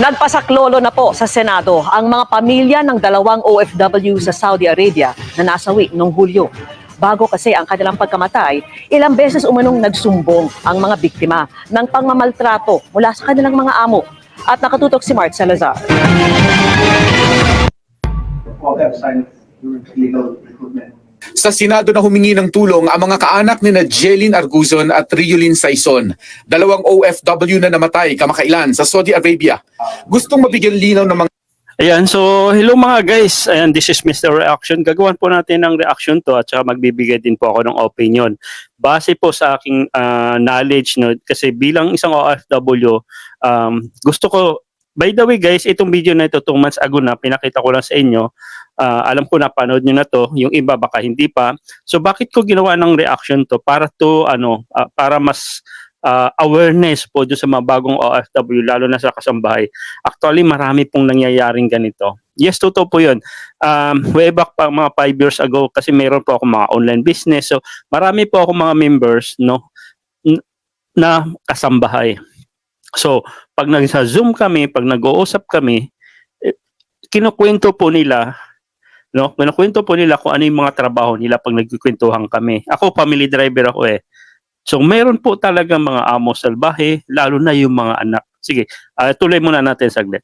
Nagpasaklolo na po sa Senado ang mga pamilya ng dalawang OFW sa Saudi Arabia na nasawi noong Hulyo. Bago kasi ang kanilang pagkamatay, ilang beses umanong nagsumbong ang mga biktima ng pangmamaltrato mula sa kanilang mga amo. At nakatutok si Mark Salazar. all Sa Senado na humingi ng tulong ang mga kaanak ni na Jelin Arguzon at Riolin Saison, dalawang OFW na namatay kamakailan sa Saudi Arabia. Gustong mabigyan linaw ng mga Ayan, so hello mga guys. Ayan, this is Mr. Reaction. Gagawan po natin ng reaction to at saka magbibigay din po ako ng opinion. Base po sa aking ah, knowledge, no, kasi bilang isang OFW, um, gusto ko, by the way guys, itong video na ito, 2 months ago na, pinakita ko lang sa inyo. Ah, alam ko napanood nyo na to, yung iba baka hindi pa. So bakit ko ginawa ng reaction to? Para to, ano, ah, para mas ah, awareness po dun sa mga bagong OFW, lalo na sa kasambahay. Actually, marami pong nangyayaring ganito. Yes, totoo po yun. Um, way back pa mga 5 years ago, kasi meron po ako mga online business. So, marami po ako mga members, no, na kasambahay. So, pag nagsa Zoom kami, pag nag-uusap kami, eh, kinukwento po nila, no, kinukwento po nila kung ano yung mga trabaho nila pag nagkikwentuhan kami. Ako, family driver ako eh. So, meron po talaga mga amo salbahe, lalo na yung mga anak. Sige, ah, tuloy muna natin saglit.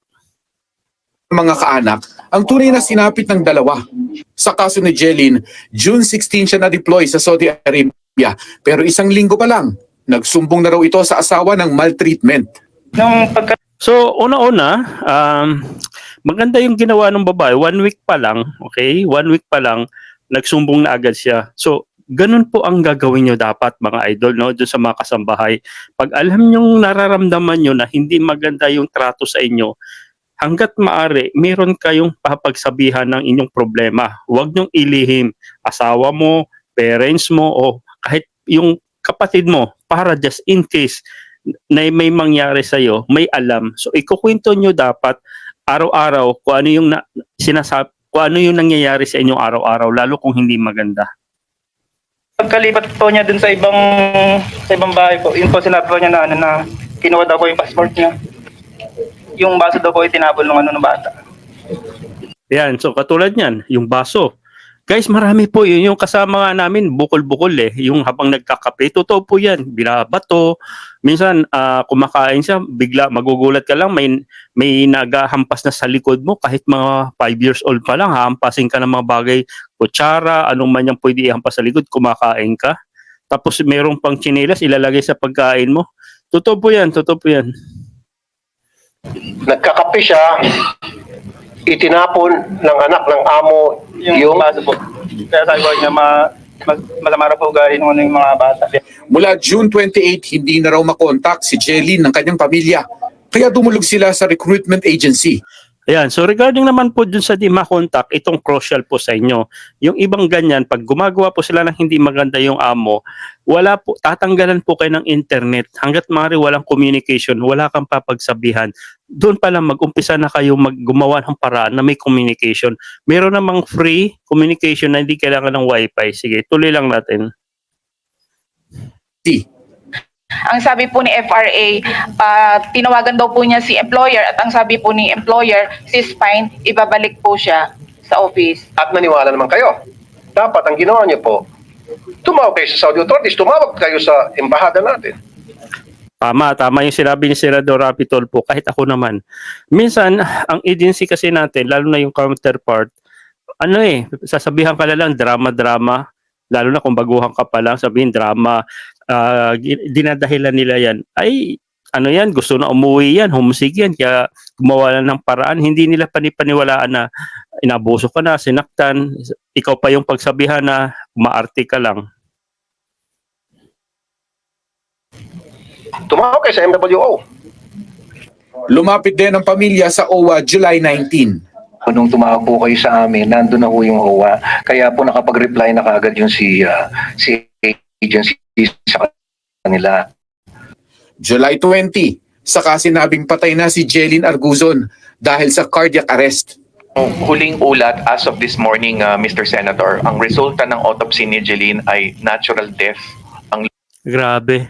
mga kaanak ang tunay na sinapit ng dalawa. Sa kaso ni Jelin, June 16 siya na-deploy sa Saudi Arabia pero isang linggo pa lang, nagsumbong na raw ito sa asawa ng maltreatment. Nung pagka So, una-una, um, maganda yung ginawa ng babae. One week pa lang, okay? One week pa lang, nagsumbong na agad siya. So, ganun po ang gagawin nyo dapat, mga idol, no? Doon sa mga kasambahay. Pag alam nyo nararamdaman nyo na hindi maganda yung trato sa inyo, hanggat maari, meron kayong papagsabihan ng inyong problema. Huwag nyong ilihim asawa mo, parents mo, o kahit yung kapatid mo para just in case na may mangyari sa iyo, may alam. So ikukwento nyo dapat araw-araw kung ano yung na, sinasab kung ano yung nangyayari sa inyong araw-araw lalo kung hindi maganda. pagkalipat po niya dun sa ibang sa ibang bahay po, yun po sinabi po niya na ano na kinuha daw po yung passport niya. Yung baso daw po itinapon ng ano ng bata. Yan, so katulad niyan, yung baso. Guys, marami po yun. Yung kasama nga namin, bukol-bukol eh. Yung habang nagkakape, totoo po yan. Binabato. Minsan, ah, kumakain siya, bigla magugulat ka lang, may, may nagahampas na sa likod mo, kahit mga 5 years old pa lang, hahampasin ka ng mga bagay, kutsara, anong man yung pwede ihampas sa likod, kumakain ka. Tapos merong pang chinelas, ilalagay sa pagkain mo. Totoo po yan, totoo po yan. nagkakape siya, itinapon ng anak ng amo Yung, yung, baso po. Kaya sabi ko niya ma, mag, masama raw po ugali ng ano yung mga bata. Mula June 28, hindi na raw makontak si Jelin ng kanyang pamilya. Kaya dumulog sila sa recruitment agency. Ayan, so regarding naman po dun sa di makontak, itong crucial po sa inyo. Yung ibang ganyan, pag gumagawa po sila ng hindi maganda yung amo, wala po, tatanggalan po kayo ng internet. Hanggat maaari walang communication, wala kang papagsabihan. Doon pa lang mag-umpisa na kayo maggumawa ng paraan na may communication. Meron namang free communication na hindi kailangan ng wifi. Sige, tuloy lang natin. T. Ang sabi po ni FRA, ah, tinawagan daw po niya si employer at ang sabi po ni employer, si Spine, ibabalik po siya sa office. at naniwala naman kayo. Dapat ang ginawa niyo po, tumawag kayo sa Saudi authorities, tumawag kayo sa embahada natin. Tama, tama yung sinabi ni Senador Rapi Tulfo, kahit ako naman. Minsan, ang agency kasi natin, lalo na yung counterpart, ano eh, sasabihan ka na lang drama-drama, lalo na kung baguhan ka pa lang, sabihin drama, ah, gi- dinadahilan nila yan. Ay, ano yan, gusto na umuwi yan, humusig yan, kaya gumawa lang ng paraan. Hindi nila panipaniwalaan na inabuso ka na, sinaktan, ikaw pa yung pagsabihan na maarte ka lang. Tumawag kayo sa MWO. Lumapit din ang pamilya sa OWA July 19. nung tumawag po kayo sa amin, nandun na po yung OWA. Kaya po nakapag-reply na kaagad yung si, ah, si agency kanila. July 20, saka sinabing patay na si Jelin Arguzon dahil sa cardiac arrest. Ang huling ulat as of this morning, uh, Mr. Senator, ang resulta ng autopsy ni Jeline ay natural death. Grabe.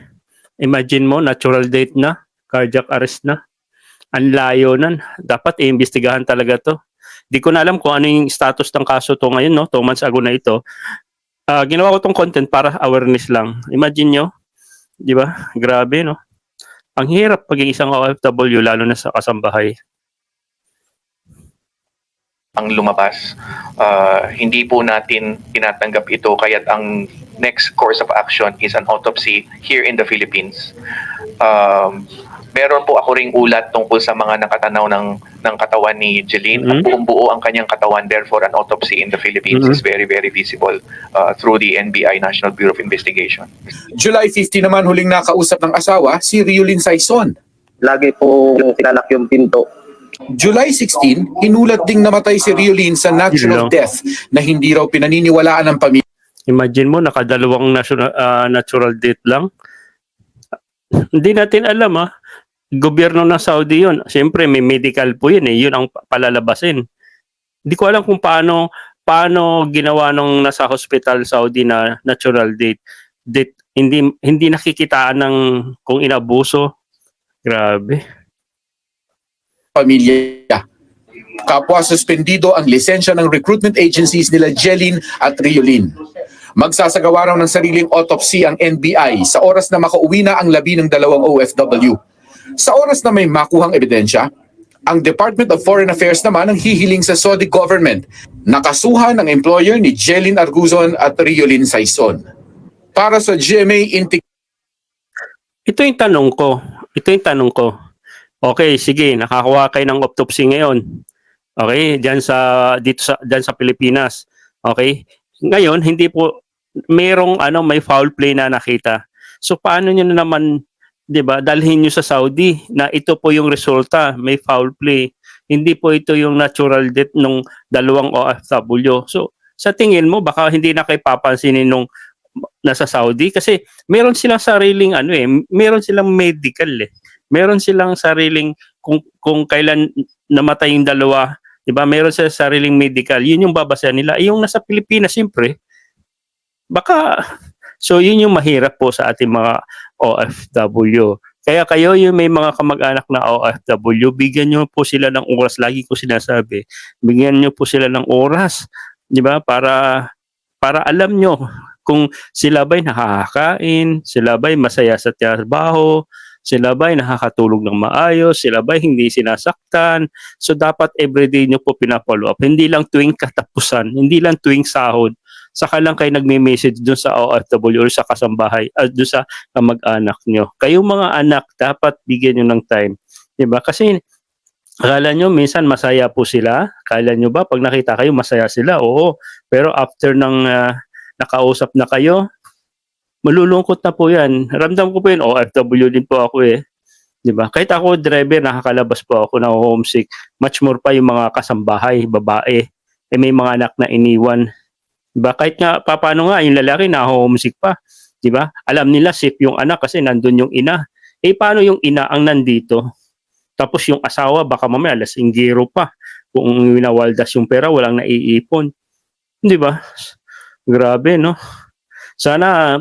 Imagine mo, natural date na, cardiac arrest na. Ang layo nun. Dapat iimbestigahan talaga to. Di ko na alam kung ano yung status ng kaso to ngayon, no? Two months ago na ito. Ah, ginawa ko tong content para awareness lang. Imagine nyo, di ba? Grabe, no? Ang hirap paging isang OFW, lalo na sa kasambahay. ang lumabas. Uh, hindi po natin tinatanggap ito kaya't ang next course of action is an autopsy here in the Philippines. Um, meron po ako ring ulat tungkol sa mga nakatanaw ng ng katawan ni Jeline at Mhm. buong buo ang kanyang katawan therefore an autopsy in the Philippines Mhm. is very very visible uh, through the NBI National Bureau of Investigation. July 15 naman huling nakausap ng asawa si Riolin Saison. lagi po sinalak yung pinto. July 16, hinulat ding namatay si Riolin sa natural Yun lang. death na hindi raw pinaniniwalaan ng pamilya. Imagine mo, nakadalawang national, ah, natural death lang. Hindi natin alam ha. Gobyerno ng Saudi yun. Siyempre, may medical po yun eh. Yun ang palalabasin. Hindi ko alam kung paano paano ginawa nung nasa hospital Saudi na natural death. death hindi hindi nakikitaan ng kung inabuso. Grabe. pamilya. Kapwa suspendido ang lisensya ng recruitment agencies nila Jelin at Riolin. Magsasagawa raw ng sariling autopsy ang NBI sa oras na makauwi na ang labi ng dalawang OFW. Sa oras na may makuhang ebidensya, ang Department of Foreign Affairs naman ang hihiling sa Saudi government. Nakasuhan ang employer ni Jelin Arguzon at Riolin Saison. Para sa GMA Intik Ito yung tanong ko. Ito yung tanong ko. Okay, sige, nakakuha kayo ng autopsy ngayon. Okay, diyan sa dito sa diyan sa Pilipinas. Okay? Ngayon, hindi po merong ano may foul play na nakita. So paano niyo na naman 'di ba? Dalhin niyo sa Saudi na ito po yung resulta, may foul play. Hindi po ito yung natural death nung dalawang OFW. So sa tingin mo baka hindi na kayo papansinin nung nasa Saudi kasi meron silang sariling ano eh, meron silang medical eh. Meron silang sariling kung kung kailan namatay yung dalawa, 'di ba? Meron silang sariling medical. Yun yung babasahan nila. Eh, yung nasa Pilipinas siyempre baka so yun yung mahirap po sa ating mga OFW. Kaya kayo yung may mga kamag-anak na OFW, bigyan nyo po sila ng oras. Lagi ko sinasabi, bigyan nyo po sila ng oras, di ba? Para para alam nyo kung sila ba'y nakakakain, sila ba'y masaya sa trabaho, sila ba'y nakakatulog ng maayos, sila ba'y hindi sinasaktan. So dapat everyday nyo po pinapollow up. Hindi lang tuwing katapusan, hindi lang tuwing sahod. Saka lang kayo nagme-message dun sa OFW or sa kasambahay, uh, dun sa kamag-anak nyo. Kayong mga anak, dapat bigyan nyo ng time. 'Di ba? Kasi akala nyo minsan masaya po sila. Akala nyo ba pag nakita kayo masaya sila? Oo. Pero after ng ah, nakausap na kayo, malulungkot na po yan. Ramdam ko po yun, OFW din po ako eh. Di ba? Kahit ako driver, nakakalabas po ako na homesick. Much more pa yung mga kasambahay, babae. Eh may mga anak na iniwan. Di ba? Kahit nga, pa- paano nga, yung lalaki na homesick pa. Di ba? Alam nila safe yung anak kasi nandun yung ina. Eh paano yung ina ang nandito? Tapos yung asawa, baka mamaya lasinggero pa. Kung winawaldas yung pera, walang naiipon. Di ba? Grabe, no? Sana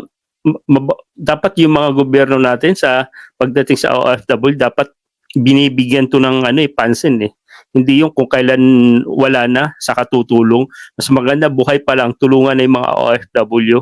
dapat yung mga gobyerno natin sa pagdating sa OFW dapat binibigyan to ng ano eh pansin eh. Hindi yung kung kailan wala na sa katutulong. Mas maganda buhay pa lang tulungan na yung mga OFW.